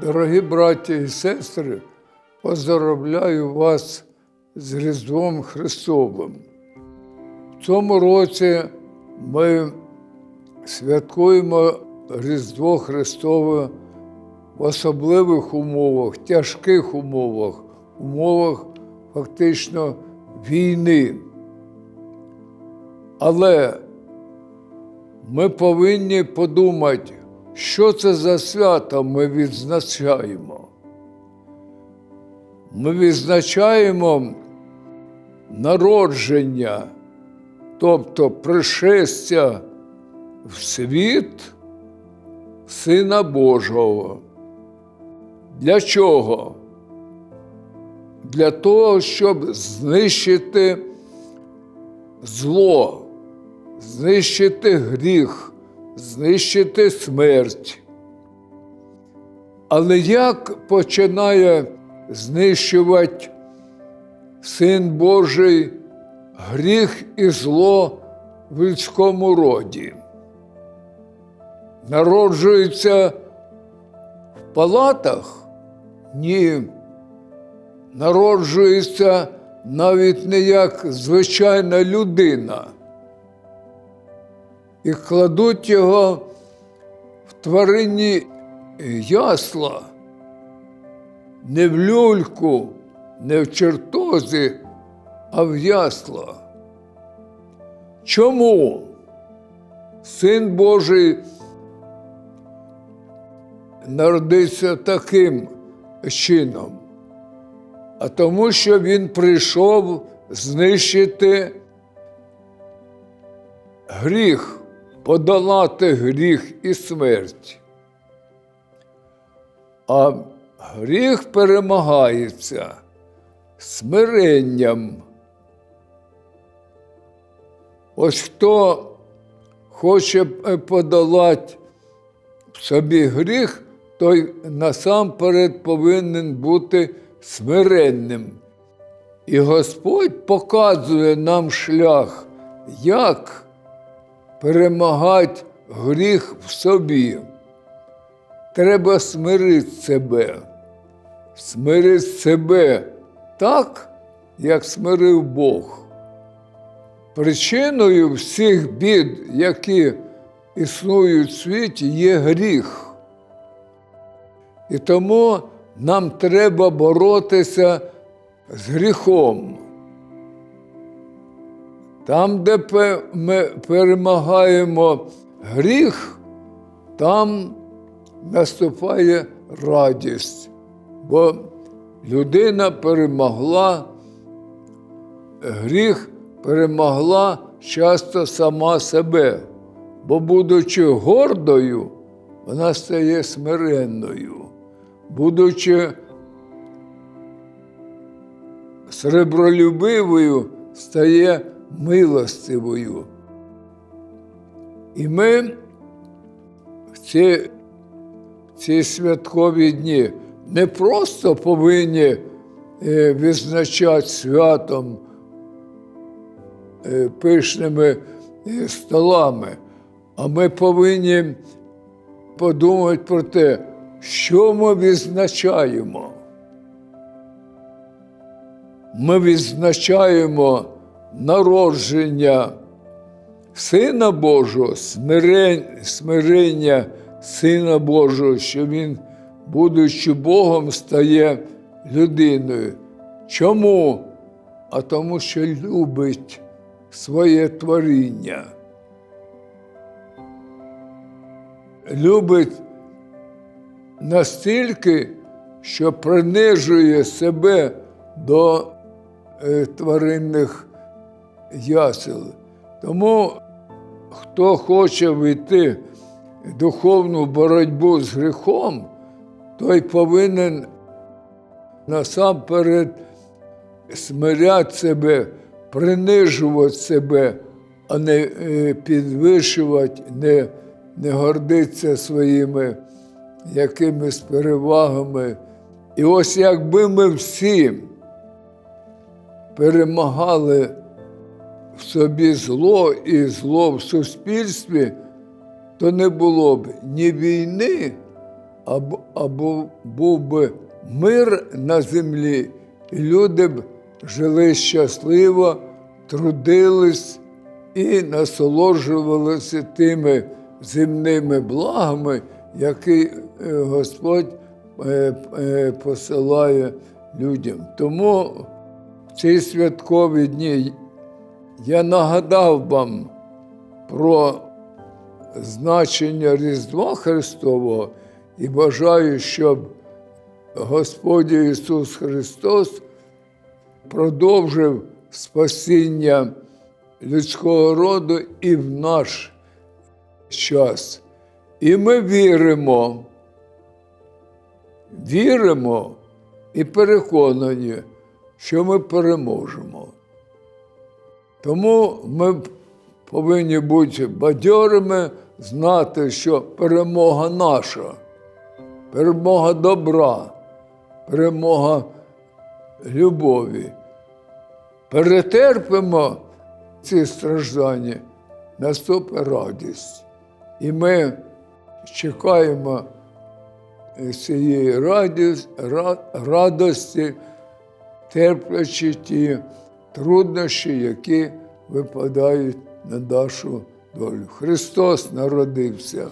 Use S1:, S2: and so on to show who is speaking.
S1: Дорогі браті і сестри, поздоровляю вас з Різдвом Христовим. В цьому році ми святкуємо Різдво Христове в особливих умовах, тяжких умовах, умовах фактично війни. Але ми повинні подумати, що це за свято ми відзначаємо. Ми відзначаємо народження, тобто пришестя в світ Сина Божого. Для чого? Для того, щоб знищити зло, знищити гріх, знищити смерть. Але як починає знищувати Син Божий гріх і зло в людському роді? Народжується в палатах? Ні. Народжується навіть не як звичайна людина. І кладуть його в тваринні ясла, не в люльку, не в чертозі, а в ясла. Чому Син Божий народився таким чином? А тому, що Він прийшов знищити гріх, подолати гріх і смерть. А гріх перемагається смиренням. Ось хто хоче подолати в собі гріх, той насамперед повинен бути смиренним. І Господь показує нам шлях, як перемагати гріх в собі. Треба смирити себе, смирити себе так, як смирив Бог. Причиною всіх бід, які існують в світі, є гріх. І тому нам треба боротися з гріхом. Там, де ми перемагаємо гріх, там наступає радість, бо людина перемогла, гріх перемогла часто сама себе, бо, будучи гордою, вона стає смиренною, будучи сребролюбивою, стає милостивою. І ми в ці, ці святкові дні не просто повинні е, відзначати святом е, пишними е, столами, а ми повинні подумати про те, що ми відзначаємо. Ми відзначаємо народження Сина Божого, смирення Сина Божого, що Він, будучи Богом, стає людиною. Чому? А тому, що любить своє творіння. Любить настільки, що принижує себе до е, тваринних ясел. Тому хто хоче війти духовну боротьбу з гріхом, той повинен насамперед смиряти себе, принижувати себе, а не е, підвищувати, не, не гордитися своїми якимись перевагами. І ось якби ми всі перемагали в собі зло і зло в суспільстві, то не було б ні війни, або, або був би мир на землі, і люди б жили щасливо, трудились і насолоджувалися тими земними благами, які е, Господь е, е, посилає людям. Тому ці святкові дні я нагадав вам про значення Різдва Христового і бажаю, щоб Господь Ісус Христос продовжив спасіння людського роду і в наш час. І ми віримо, віримо і переконані, що ми переможемо. Тому ми повинні бути бадьорими, знати, що перемога наша, перемога добра, перемога любові. Перетерпимо ці страждання, наступить радість. І ми чекаємо цієї радості, терплячи ті труднощі, які випадають на нашу долю. Христос народився.